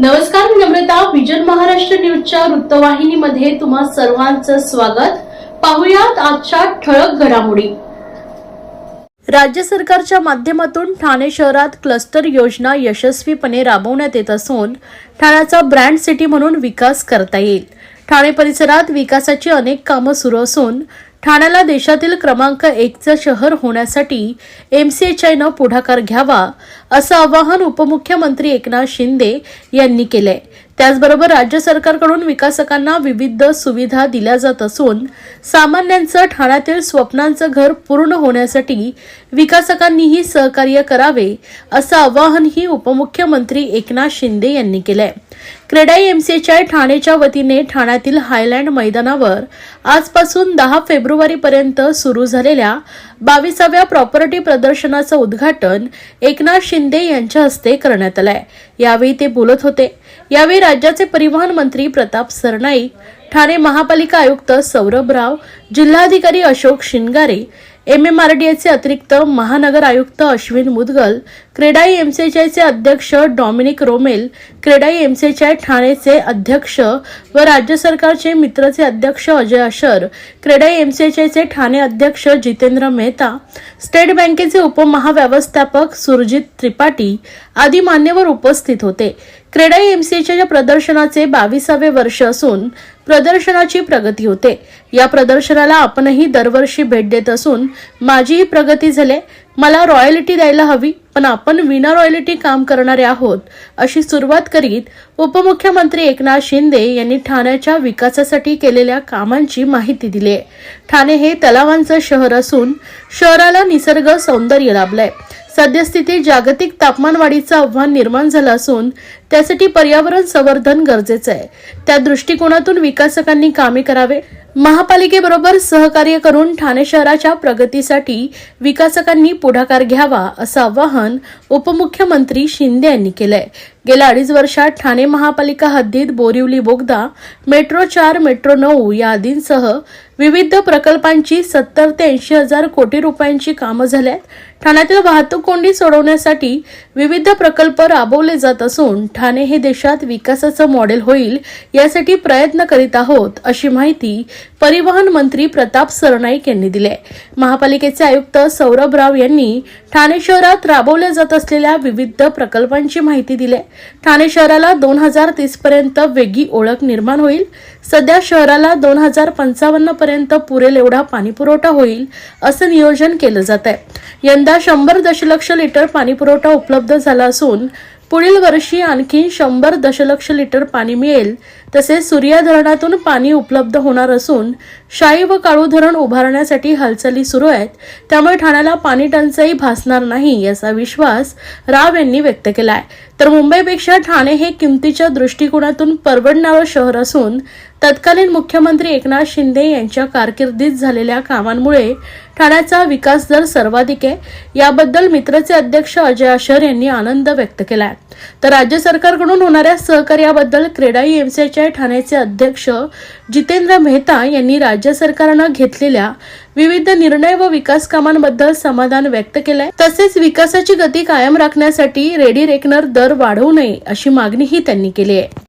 नमस्कार मी नम्रता. विजन महाराष्ट्र न्यूजच्या वृत्तवाहिनीमध्ये तुम्हा सर्वांचं स्वागत. पाहुयात आजच्या ठळक घडामोडी. राज्य सरकारच्या माध्यमातून ठाणे शहरात क्लस्टर योजना यशस्वीपणे राबवण्यात येत असून ठाण्याचा ब्रँड सिटी म्हणून विकास करता येईल. ठाणे परिसरात विकासाची अनेक कामं सुरू असून ठाण्याला देशातील क्रमांक एकचं शहर होण्यासाठी एमसीएचआयनं पुढाकार घ्यावा असं आवाहन उपमुख्यमंत्री एकनाथ शिंदे यांनी केलंय. त्याचबरोबर राज्य सरकारकडून विकासकांना विविध सुविधा दिल्या जात असून सामान्यांचं ठाण्यातील स्वप्नांचं घर पूर्ण होण्यासाठी विकासकांनीही सहकार्य करावे असं आवाहनही उपमुख्यमंत्री एकनाथ शिंदे यांनी केलंय. क्रेडाई एमसीएचआय ठाणेच्या वतीने ठाण्यातील हायलँड मैदानावर आजपासून दहा फेब्रुवारीपर्यंत सुरू झालेल्या बावीसाव्या प्रॉपर्टी प्रदर्शनाचं उद्घाटन एकनाथ शिंदे यांच्या हस्ते करण्यात आलंय. यावेळी ते बोलत होते. यावेळी राज्याचे परिवहन मंत्री प्रताप सरनाईक ठाणे महापालिका आयुक्त सौरभ राव जिल्हाधिकारी अशोक शिंगारे एमएमआरडीएचे अतिरिक्त महानगर आयुक्त अश्विन मुदगल क्रेडाई एमसीएचआयचे अध्यक्ष डॉमिनिक रोमेल क्रेडाई एमसीएचआय ठाणेचे अध्यक्ष व राज्य सरकारचे मित्रचे अध्यक्ष अजय अशर क्रेडाई एमसीएचआयचे ठाणे अध्यक्ष जितेंद्र मेहता स्टेट बँकेचे उपमहाव्यवस्थापक सुरजित त्रिपाठी आदी मान्यवर उपस्थित होते. क्रेडाई या प्रदर्शनाचे बावीसावे वर्ष असून प्रदर्शनाची प्रगती होते. या प्रदर्शनाला आपणही दरवर्षी भेट देत असून माझीही प्रगती झाले. मला रॉयल्टी द्यायला हवी पण आपण विना रॉयल्टी काम करणारे आहोत अशी सुरुवात करीत उपमुख्यमंत्री एकनाथ शिंदे यांनी ठाण्याच्या विकासासाठी केलेल्या कामांची माहिती दिली आहे. ठाणे हे तलावांचं शहर असून शहराला निसर्ग सौंदर्य लाभलंय. सद्यस्थितीत जागतिक तापमानवाढीचं आव्हान निर्माण झालं असून त्यासाठी पर्यावरण संवर्धन गरजेचं आहे. त्या दृष्टिकोनातून विकासकांनी कामे करावे. महापालिकेबरोबर सहकार्य करून ठाणे शहराच्या प्रगतीसाठी विकासकांनी पुढाकार घ्यावा असं आवाहन उपमुख्यमंत्री शिंदे यांनी केलंय. गेल्या अडीच वर्षात ठाणे महापालिका हद्दीत बोरिवली बोगदा मेट्रो चार मेट्रो नऊ या आदींसह विविध प्रकल्पांची सत्तर ते ऐंशी हजार कोटी रुपयांची कामं झाल्यात ठाण्यातील वाहतूक कोंडी सोडवण्यासाठी विविध प्रकल्प राबवले जात असून ठाणे हे देशात विकासाचं मॉडेल होईल यासाठी प्रयत्न करीत आहोत अशी माहिती परिवहन मंत्री प्रताप सरनाईक यांनी दिली आहे महापालिकेचे आयुक्त सौरभ राव यांनी ठाणे शहरात राबवल्या जात असलेल्या विविध प्रकल्पांची माहिती दिली आहे. ठाणे शहराला दोन हजार तीस पर्यंत वेगळी ओळख निर्माण होईल. सध्या शहराला दोन हजार पंचावन्न पर्यंत पुरेल एवढा पाणीपुरवठा होईल असं नियोजन केलं जात आहे यंदा शंभर दशलक्ष लिटर पाणीपुरवठा उपलब्ध झाला असून पुढील वर्षी आणखी शंभर दशलक्ष लिटर पाणी मिळेल. तसेच सूर्या धरणातून पाणी उपलब्ध होणार असून शाई व काळू धरण उभारण्यासाठी हालचाली सुरू आहेत. त्यामुळे ठाण्याला पाणी टंचाई भासणार नाही याचा विश्वास राव यांनी व्यक्त केलाय. तर मुंबईपेक्षा ठाणे हे किमतीच्या दृष्टिकोनातून परवडणारं शहर असून तत्कालीन मुख्यमंत्री एकनाथ शिंदे यांच्या कारकिर्दीत झालेल्या कामांमुळे ठाण्याचा विकास दर सर्वाधिक आहे. याबद्दल मित्रचे अध्यक्ष अजय आशर यांनी आनंद व्यक्त केलाय. तर राज्य सरकारकडून होणाऱ्या सहकार्याबद्दल क्रेडाई एमसीच्या ठाण्याचे अध्यक्ष जितेंद्र मेहता यांनी राज्य सरकारनं घेतलेल्या विविध निर्णय व विकास कामांबद्दल समाधान व्यक्त केलंय. तसेच विकासाची गती कायम राखण्यासाठी रेडी रेकनर दर वाढवू नये अशी मागणीही त्यांनी केली आहे.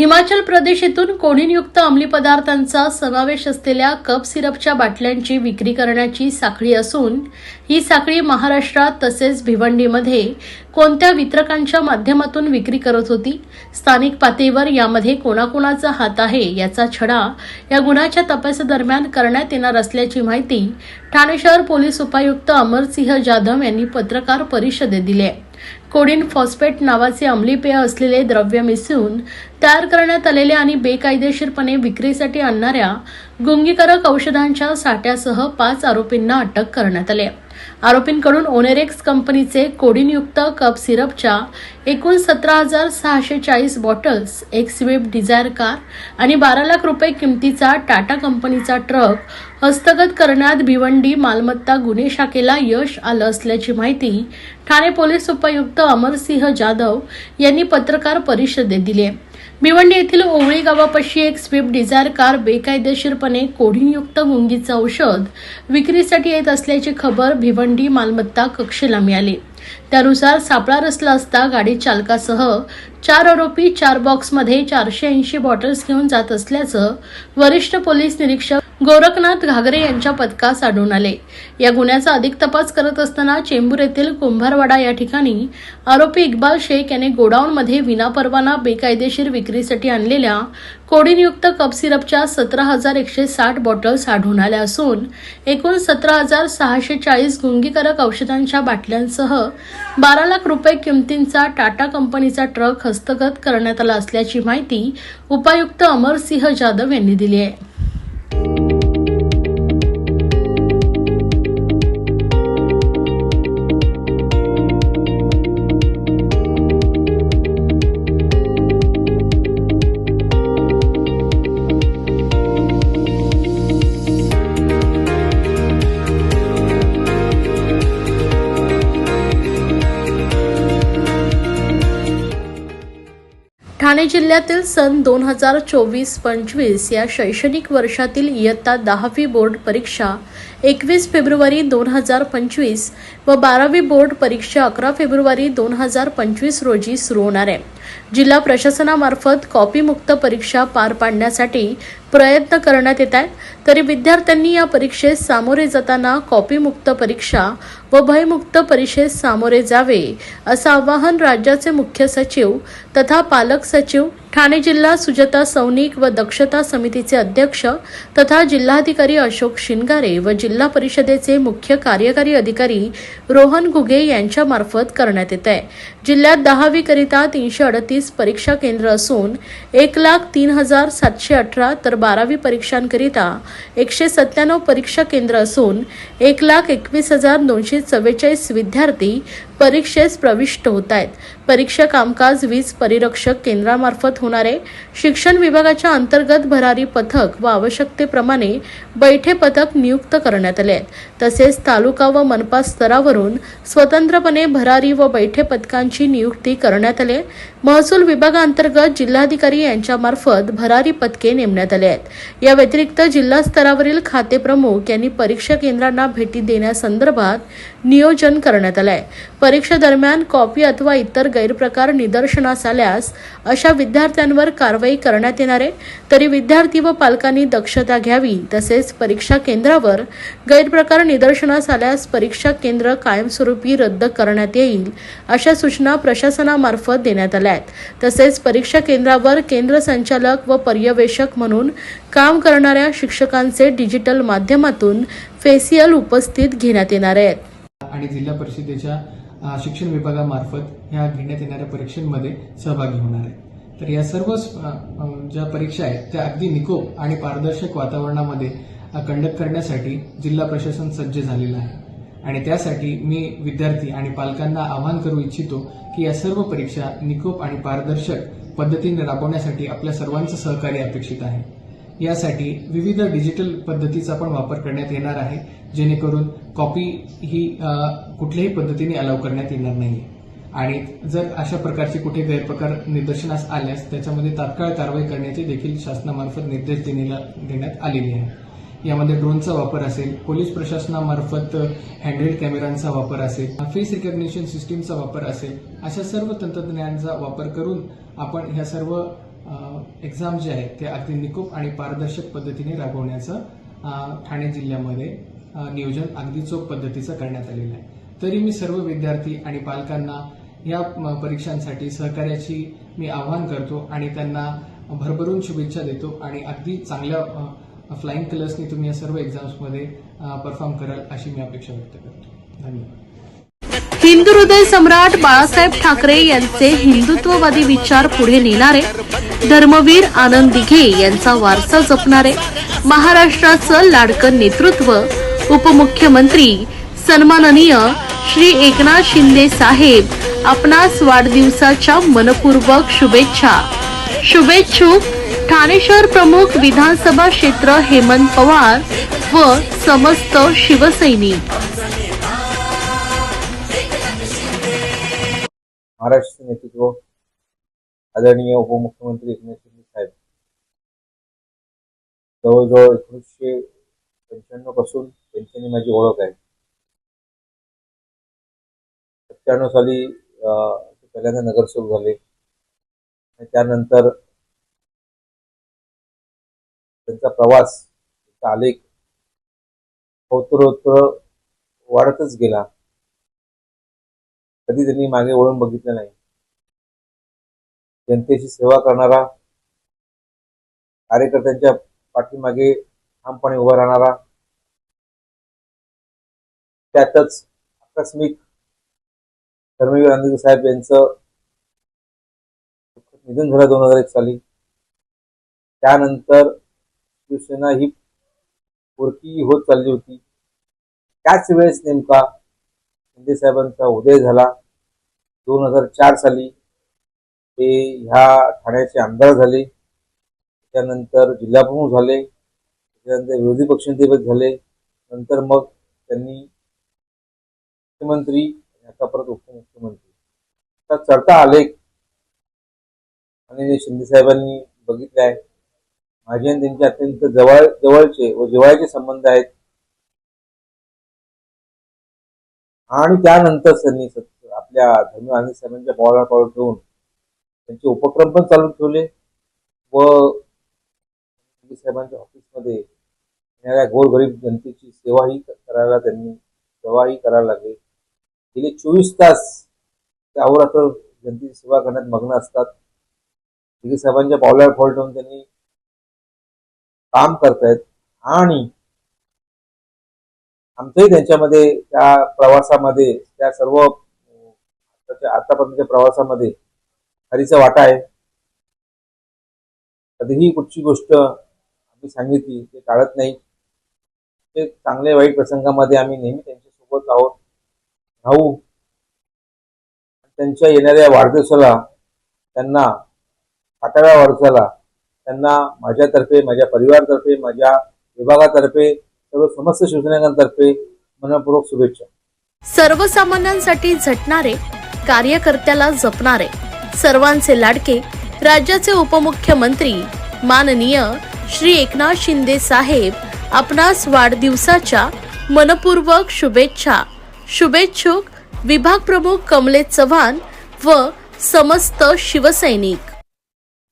हिमाचल प्रदेश येथून कोणीनयुक्त अंमली पदार्थांचा समावेश असलेल्या कप सिरपच्या बाटल्यांची विक्री करण्याची साखळी असून ही साखळी महाराष्ट्रात तसेच भिवंडीमध्ये कोणत्या वितरकांच्या माध्यमातून विक्री करत होती? स्थानिक पातळीवर यामध्ये कोणाकोणाचा हात आहे याचा छडा या गुन्ह्याच्या तपासादरम्यान करण्यात येणार असल्याची माहिती ठाणे शहर पोलीस उपायुक्त अमरसिंह जाधव यांनी पत्रकार परिषदेत दिली आहे. कोडिन फॉस्फेट नावाचे अंमली पेय असलेले द्रव्य मिसळून तयार करण्यात आलेल्या आणि बेकायदेशीरपणे विक्रीसाठी आणणाऱ्या गुंगीकारक औषधांच्या साठ्यासह पाच आरोपींना अटक करण्यात आली आहे. आरोपींकडून ओनेरेक्स कंपनीचे कोडिनयुक्त कप सिरपच्या एकूण सतरा हजार सहाशे चाळीस बॉटल्स एक स्विफ्ट डिझायर कार आणि बारा लाख रुपये किमतीचा टाटा कंपनीचा ट्रक हस्तगत करण्यात भिवंडी मालमत्ता गुन्हे शाखेला यश आलं असल्याची माहिती ठाणे पोलीस उपायुक्त अमरसिंह जाधव यांनी पत्रकार परिषदेत दिली आहे. भिवंडी येथील ओवळी गावापाशी एक स्विफ्ट डिझायर कार बेकायदेशीरपणे कोढीनयुक्त गुंगीचं औषध विक्रीसाठी येत असल्याची खबर भिवंडी मालमत्ता कक्षेला मिळाली. त्यानुसार सापळा रचला असता गाडी चालकासह चार आरोपी चार बॉक्समध्ये चारशे ऐंशी बॉटल्स घेऊन जात असल्याचं वरिष्ठ पोलीस निरीक्षक गोरखनाथ घागरे यांच्या पथकास आढळून आले. या गुन्ह्याचा अधिक तपास करत असताना चेंबूर येथील कुंभारवाडा या ठिकाणी आरोपी इक्बाल शेख याने गोडाऊनमध्ये विनापरवाना बेकायदेशीर विक्रीसाठी आणलेल्या कोडिनयुक्त कप सिरपच्या सतरा हजार एकशे साठ बॉटल्स आढळून आल्या असून एकूण सतरा हजार सहाशे चाळीस गुंगीकारक औषधांच्या बाटल्यांसह बारा लाख रुपये किमतींचा टाटा कंपनीचा ट्रक हस्तगत करण्यात आला असल्याची माहिती उपायुक्त अमरसिंह जाधव यांनी दिली आहे. ठाणे जिल्ह्यातील सन दोन हजार चोवीस पंचवीस या शैक्षणिक वर्षातील इयत्ता दहावी बोर्ड परीक्षा एकवीस फेब्रुवारी दोन हजार पंचवीस व बारावी बोर्ड परीक्षा अकरा फेब्रुवारी दोन हजार पंचवीस रोजी सुरू होणार आहे. जिल्हा प्रशासनामार्फत कॉपीमुक्त परीक्षा पार पाडण्यासाठी प्रयत्न करण्यात येत आहेत. तरी विद्यार्थ्यांनी या परीक्षेस सामोरे जाताना कॉपीमुक्त परीक्षा व भयमुक्त परीक्षेस सामोरे जावे असं आवाहन राज्याचे मुख्य सचिव तथा पालक सचिव ठाणे जिल्हा सुजता सौनिक व दक्षता समितीचे अध्यक्ष तथा जिल्हाधिकारी अशोक शिनगारे व जिल्हा परिषदेचे मुख्य कार्यकारी अधिकारी रोहन घुगे यांच्यामार्फत करण्यात येत आहे. जिल्ह्यात दहावीकरिता तीनशे अडतीस परीक्षा केंद्र असून एक लाख तीन हजार सातशे अठरा तर बारावी परीक्षांकरिता एकशे सत्त्याण्णव परीक्षा केंद्र असून एक लाख एकवीस हजार दोनशे चव्वेचाळीस विद्यार्थी परीक्षेस प्रविष्ट होत आहेत. परीक्षा कामकाज वीज परिरक्षक केंद्रामार्फत होणारे शिक्षण विभागाच्या अंतर्गत भरारी पथक व आवश्यकतेप्रमाणे बैठे पथक नियुक्त करण्यात आले आहेत. तसेच तालुका व मनपा स्तरावरून स्वतंत्रपणे भरारी व बैठे पथकांची नियुक्ती करण्यात आली महसूल विभागाअंतर्गत जिल्हाधिकारी यांच्यामार्फत भरारी पथके नेमण्यात आले आहेत. या व्यतिरिक्त जिल्हा स्तरावरील खाते प्रमुख यांनी परीक्षा केंद्रांना भेटी देण्यासंदर्भात नियोजन करण्यात आलं आहे. परीक्षेदरम्यान कॉपी अथवा इतर गैरप्रकार निदर्शनास आल्यास अशा विद्यार्थ्यांवर कारवाई करण्यात येणार आहे. तरी विद्यार्थी व पालकांनी दक्षता घ्यावी तसेच परीक्षा केंद्रावर गैरप्रकार निदर्शनास आल्यास परीक्षा केंद्र कायमस्वरूपी रद्द करण्यात येईल अशा सूचना प्रशासनामार्फत देण्यात आल्या आहेत. तसेच परीक्षा केंद्रावर केंद्र संचालक व पर्यवेक्षक म्हणून काम करणाऱ्या शिक्षकांचे डिजिटल माध्यमातून फेसियल उपस्थित घेण्यात येणार आहेत. आणि जिल्हा परिषदेच्या शिक्षण विभागामार्फत ह्या घेण्यात येणाऱ्या परीक्षांमध्ये सहभागी होणार आहे तर या सर्व ज्या परीक्षा आहेत त्या अगदी निकोप आणि पारदर्शक वातावरणामध्ये कंडक्ट करण्यासाठी जिल्हा प्रशासन सज्ज झालेलं आहे. आणि त्यासाठी मी विद्यार्थी आणि पालकांना आवाहन करू इच्छितो की या सर्व परीक्षा निकोप आणि पारदर्शक पद्धतीने राबवण्यासाठी आपल्या सर्वांचं सहकार्य अपेक्षित आहे. यासाठी विविध डिजिटल पद्धतीचा पण वापर करण्यात येणार आहे जेणेकरून कॉपी ही कुठल्याही पद्धतीने अलाव करण्यात येणार नाही आणि जर अशा प्रकारचे कुठे गैरप्रकार निदर्शनास आल्यास त्याच्यामध्ये तात्काळ कारवाई करण्याचे देखील शासनामार्फत निर्देश देण्याला देण्यात आलेले आहे यामध्ये ड्रोनचा वापर असेल पोलीस प्रशासनामार्फत हँडहेल्ड कॅमेरांचा वापर असेल फेस रिकग्निशन सिस्टीमचा वापर असेल अशा सर्व तंत्रज्ञानाचा वापर करून आपण ह्या सर्व एक्झाम जे आहेत ते अगदी निकोप आणि पारदर्शक पद्धतीने राबवण्याचं ठाणे जिल्ह्यामध्ये नियोजन अगदी चोख पद्धतीचं करण्यात आलेलं आहे. तरी मी सर्व विद्यार्थी आणि पालकांना या परीक्षांसाठी सहकार्याची मी आवाहन करतो आणि त्यांना भरभरून शुभेच्छा देतो आणि अगदी चांगल्या फ्लाइंग कलर्सनी तुम्ही या सर्व एक्झाम्समध्ये परफॉर्म कराल अशी मी अपेक्षा व्यक्त करतो. धन्यवाद. हिंदू हृदय सम्राट बाळासाहेब ठाकरे यांचे हिंदुत्ववादी विचार पुढे नेणारे धर्मवीर आनंद दिघे यांचा वारसा जपणारे महाराष्ट्राचं लाडकं नेतृत्व उपमुख्यमंत्री सन्माननीय श्री एकनाथ शिंदे साहेब आपणास वाढदिवसाच्या मनपूर्वक शुभेच्छा. शुभेच्छुक ठाणे शहर प्रमुख विधानसभा क्षेत्र हेमंत पवार व समस्त शिवसैनिक. महाराष्ट्र नेतृत्व आदरणीय उपमुख्यमंत्री एकनाथ शिंदे साहेब. जवळजवळ एकोणीसशे पंच्याण्णवपासून त्यांच्यानी माझी ओळख आहे. सत्त्याण्णव साली पहिल्यांदा नगरसेवक झाले. त्यानंतर त्यांचा प्रवास त्यांचा आलेख उत्तरोत्तर वाढतच गेला. कधी त्यांनी मागे वळून बघितलं नाही. जनतेची सेवा करणारा कार्यकर्त्यांच्या पाठीमागे ठामपणे उभा राहणारा त्यातच आकस्मिक धर्मवीर गांधी साहेब यांचं निधन झालं दोन हजार एक साली. त्यानंतर शिवसेना ही पोरकी होत चालली होती. त्याच वेळेस नेमका शिंदे साहेबांचा उदय झाला. दोन हजार चार साली ते ह्या ठाण्याचे आमदार झाले. त्यानंतर जिल्हाप्रमुख झाले. त्यानंतर विरोधी पक्षनेते झाले. नंतर मग त्यांनी मुख्यमंत्री परत उपमुख्यमंत्री. आता चढता आलेख आणि शिंदे साहेबांनी बघितले आहे माझे आणि त्यांचे अत्यंत जवळ जवळचे व जिवाळ्याचे संबंध आहेत. आणि त्यानंतर त्यांनी आपल्या धनु आनंद साहेबांच्या पावला पावलं ठेवून त्यांचे उपक्रम पण चालू ठेवले व साहेबांच्या ऑफिसमध्ये येणाऱ्या गोरगरीब जनतेची सेवाही करायला त्यांनी सेवाही करायला लागले. गेले चोवीस तास ते अहोरात्र जनतेची सेवा करण्यात मग्न असतात. दिघे साहेबांच्या पावलावर फॉल ठेवून त्यांनी काम करतायत आणि आमचंही त्यांच्यामध्ये त्या प्रवासामध्ये त्या सर्व आताच्या आतापर्यंतच्या प्रवासामध्ये हरीचा वाटा आहे. कधीही कुठची गोष्ट आम्ही सांगितली ते टाळत नाही. ते चांगल्या वाईट प्रसंगामध्ये आम्ही नेहमी त्यांच्यासोबत आहोत. भाऊ त्यांच्या येणाऱ्या वाढदिवसाला त्यांना आठव्या वाढदिवसाला त्यांना माझ्यातर्फे माझ्या परिवारातर्फे माझ्या विभागातर्फे सर्व समस्त शिवसैनिकांतर्फे मनपूर्वक शुभेच्छा. सर्वसामान्यांसाठी झटणारे कार्यकर्त्याला जपणारे सर्वांचे लाडके राज्याचे उपमुख्यमंत्री माननीय श्री एकनाथ शिंदे साहेब आपणास वाढदिवसाच्या मनपूर्वक शुभेच्छा. शुभेच्छुक विभाग प्रमुख कमले चव्हाण व समस्त शिवसैनिक.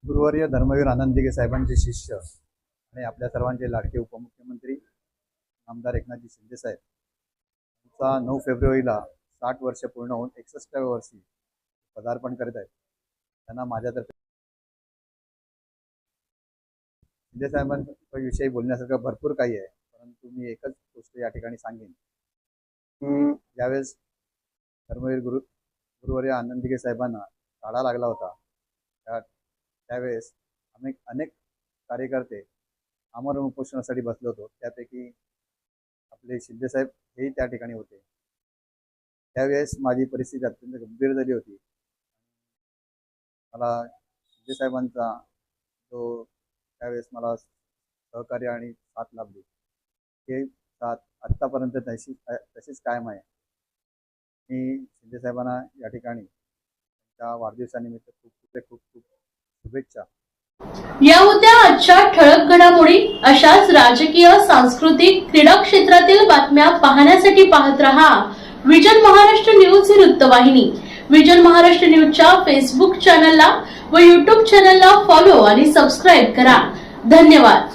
गुरुवर्य धर्मवीर आनंद साहेबांचे शिष्य आणि आपल्या सर्वांचे लाडके उपमुख्यमंत्री आमदार एकनाथजी शिंदे साहेब. यांचा नऊ फेब्रुवारीला साठ वर्ष पूर्ण होऊन एकसष्टाव्या वर्षी पदार्पण करीत आहेत. त्यांना माझ्यातर्फे शिंदे साहेबांविषयी बोलण्यासारखं भरपूर काही आहे परंतु मी एकच गोष्ट या ठिकाणी सांगेन. यावेळेस ज्यावेळेस धर्मवीर गुरु गुरुवर्य आनंदिके साहेबांना काढा लागला होता. त्या त्यावेळेस आम्ही अनेक कार्यकर्ते आमरण उपोषणासाठी बसलो होतो. त्यापैकी आपले शिंदेसाहेब हेही त्या ठिकाणी होते. त्यावेळेस माझी परिस्थिती अत्यंत गंभीर झाली होती. मला शिंदेसाहेबांचा जो त्यावेळेस मला सहकार्य आणि साथ लाभली ते साथ आत्तापर्यंत तशी तशीच कायम आहे. मी शिंदेसाहेबांना या ठिकाणी त्या वाढदिवसानिमित्त खूप खूप खूप खूप शुभेच्छा. या होत्या आजच्या ठळक घडामोडी. अशाच राजकीय सांस्कृतिक क्रीडा क्षेत्रातील बातम्या पाहण्यासाठी पाहत रहा विजन महाराष्ट्र न्यूज ही वृत्तवाहिनी. विजन महाराष्ट्र न्यूजच्या फेसबुक चॅनलला व युट्यूब चॅनलला फॉलो आणि सबस्क्राईब करा. धन्यवाद.